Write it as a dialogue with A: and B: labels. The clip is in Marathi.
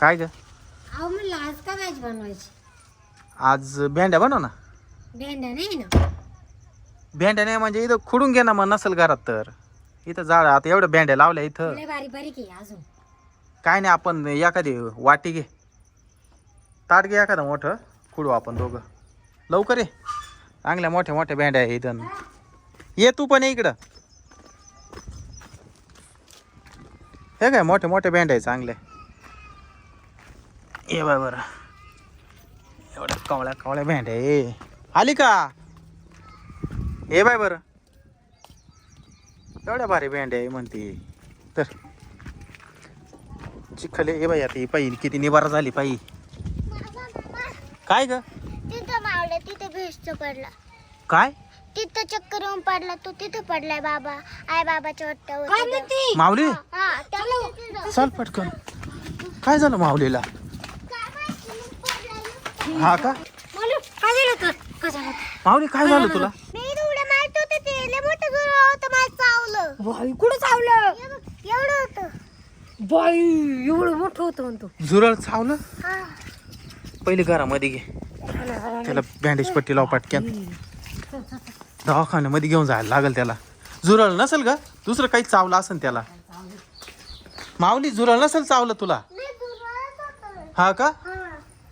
A: काय ग?
B: अहो म्हणलं आज का भाजी बनवायची?
A: आज भेंड्या बनव ना.
B: भेंड्या नाही ना.
A: भेंड्या नाही म्हणजे इथं खुडून घे ना मग नसेल घरात तर. इथं झाड आता एवढ्या भेंड्या लावल्या इथं.
B: लय बारीक बारीक आहे अजून.
A: काय नाही आपण एखादी वाटी घे. ताट घे एखादं मोठं खुडू आपण दोघं. लवकर ये. चांगल्या मोठ्या मोठ्या भेंड्या आहे इथं. ये तू पण ये इकडं. हे काय मोठ्या मोठ्या भेंड्या आहे चांगल्या. ये बाय बरं. एवढ्या कवळ्या कवळ्या भेंड्या आहे. आली का? ये बाय बरं. एवढ्या भारी भेंड्या आहे म्हणते. तर. चिखले हे बाई आता ही पायी किती निवारा झाली पायी काय ग?
C: तिथं मावलं तिथं भेसचं पडला.
A: काय?
C: तिथं चक्कर येऊन पडला. तो तिथं पडलाय बाबा. आई बाबाच्या
B: काय
C: वाट्यावर
B: म्हणते?
A: माऊली
C: हा त्याला तिथं-
A: चल. पटकन. काय झालं माऊलीला
C: काय माहिती, मग पडला.
A: हा का?
B: बोलू काय झालं का काय झालं
A: माऊली काय झालं तुला?
C: मी इथं उड्या मारत होते ते. लय मोठं जोर होतं मला चावलं.
B: बाई कुठं चावलं?
C: हे बघ, एवढं होतं.
B: बाई एवढं मोठं होतं म्हणतो.
A: झुरळ चावलं?
C: हा.
A: पहिले घरामध्ये घे. त्याला बँडेज पट्टी लाव पटक्यान. दवाखान्यामध्ये घेऊन जायला लागल त्याला. झुरळ नसेल का दुसरं काही चावलं असेल त्याला. माऊली झुरळ नसेल चावलं तुला?
C: होतं.
A: हा का?